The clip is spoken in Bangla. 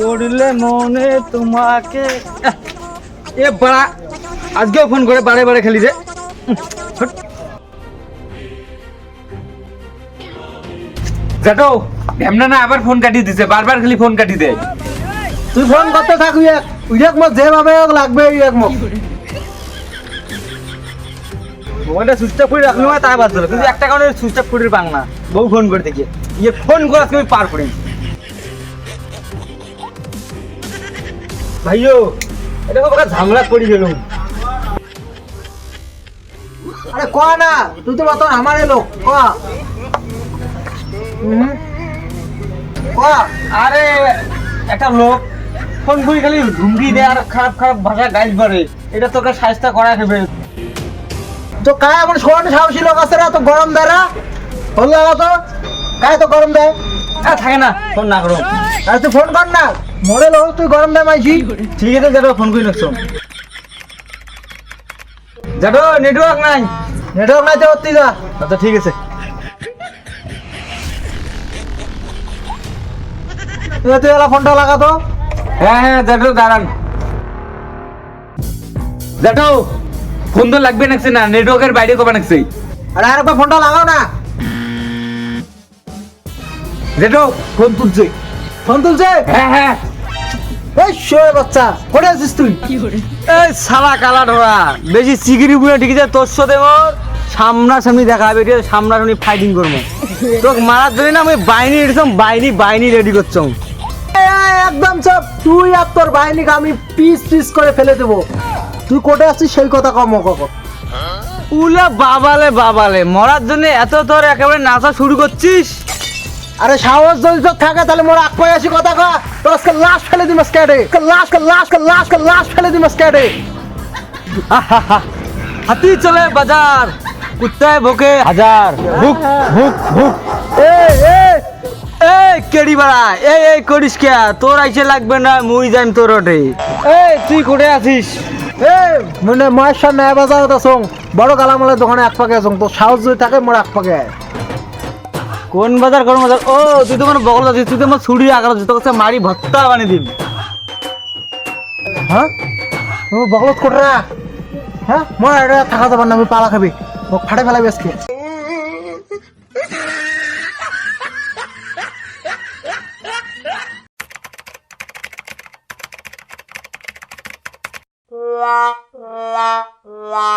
পড়লে মনে তোমাকে। এ বাড়া, আজকেও ফোন করে বারে বারে খেলি এমনা না আবার ফোন কাটি দিছে, বারবার খালি ফোন কাটি তুই ফোন করতে থাক উইয়াক উইয়াক মোক যেভাবে হোক লাগবে উইয়াক মোক মোবাইলটা সুইচ অফ করে রাখল তাই বাদ কিন্তু একটা কারণে সুইচ অফ করে পাং না। বউ ফোন করে দেখি ইয়ে ফোন করে তুমি পার করি ভাইও এটা খুব ঝামেলা পড়ে গেলুম আরে ক না তুই তো আমার লোক ক ক আরে একটা লোক ফোন করে খালি হুমকি দেয় আর খারাপ খারাপ ভাষা গাইজ পারে এটা তোকে সাজটা করা খাবে তো কায় এমন শোন সাহসী লোক আছে না তো গরম দেয় না ফোন লাগা তো কায় তো গরম দেয়? আর থাকে না ফোন না করো। আরে তুই ফোন কর না। মরে লোক তুই গরম দেয় মাইছি ঠিক আছে যাব ফোন করে রাখছো। যাব নেটওয়ার্ক নাই। নেটওয়ার্ক নাই তো তুই যা। আচ্ছা ঠিক আছে। তুই এলা ফোনটা লাগা তো। হ্যাঁ হ্যাঁ জাটো দাঁড়ান। জাটো ফোন তো লাগবে নাকছে না? নেটওয়ার্কের বাইরে কবা নাকছে আরে আরেকবার ফোনটা লাগাও না। জাটো ফোন তুলছে। ফোন তুলছে? হ্যাঁ হ্যাঁ। এই শোয়ে বাচ্চা কোথায় আছিস তুই? এই সালা কালা ধরা বেশি সিগিরি বুড়ে ঠিক আছে? তোর সাথে মোর সামনাসামনি দেখা হবে ঠিক আছে? সামনাসামনি ফাইটিং করব। তোকে মারার জন্য না আমি বাইনি রেডিছম বাইনি বাইনি রেডি করছ। একদম চপ। তুই আর তোর বাহিনীকে আমি পিস পিস করে ফেলে দেবো। তুই কোটে আসছিস সেই কথা কম কখন উলা বাবালে বাবালে মরার জন্য এত তোর একেবারে নাচা শুরু করছিস? আরে সাহস যদি তোর থাকে তাহলে মোর আগ পায়ে আসি কথা কয়। তোর আজকে লাশ ফেলে দিমাস ক্যাডে লাশ লাশ লাশ লাশ ফেলে দিমাস ক্যাডে হাতি চলে বাজার কুত্তায় ভোকে হাজার। ভুক ভুক ভুক। এ এই এই কেড়ি বাড়া এই এই করিস কে? তোর আইসে লাগবে না মুই যাইম তোর ওটে এই তুই কোটে আছিস? এই মানে মায়ের সামনে এ বাজার তো বড় গালামালের দোকানে এক পাকে আসং তোর সাহস যদি থাকে মোর এক পাকে আয়। কোন বাজার কোন বাজার? ও, তুই তো মানে বগল যাচ্ছিস তুই তো মানে আমার ছুরি আকার তোর কাছে মারি ভত্তা বানিয়ে দিবি হ্যাঁ? ও, বগলত কোটরা। হ্যাঁ? মোর এটা থাকা যাবার না, আমি পালা খাবি। ও, ফাটে ফেলাবি আজকে। la la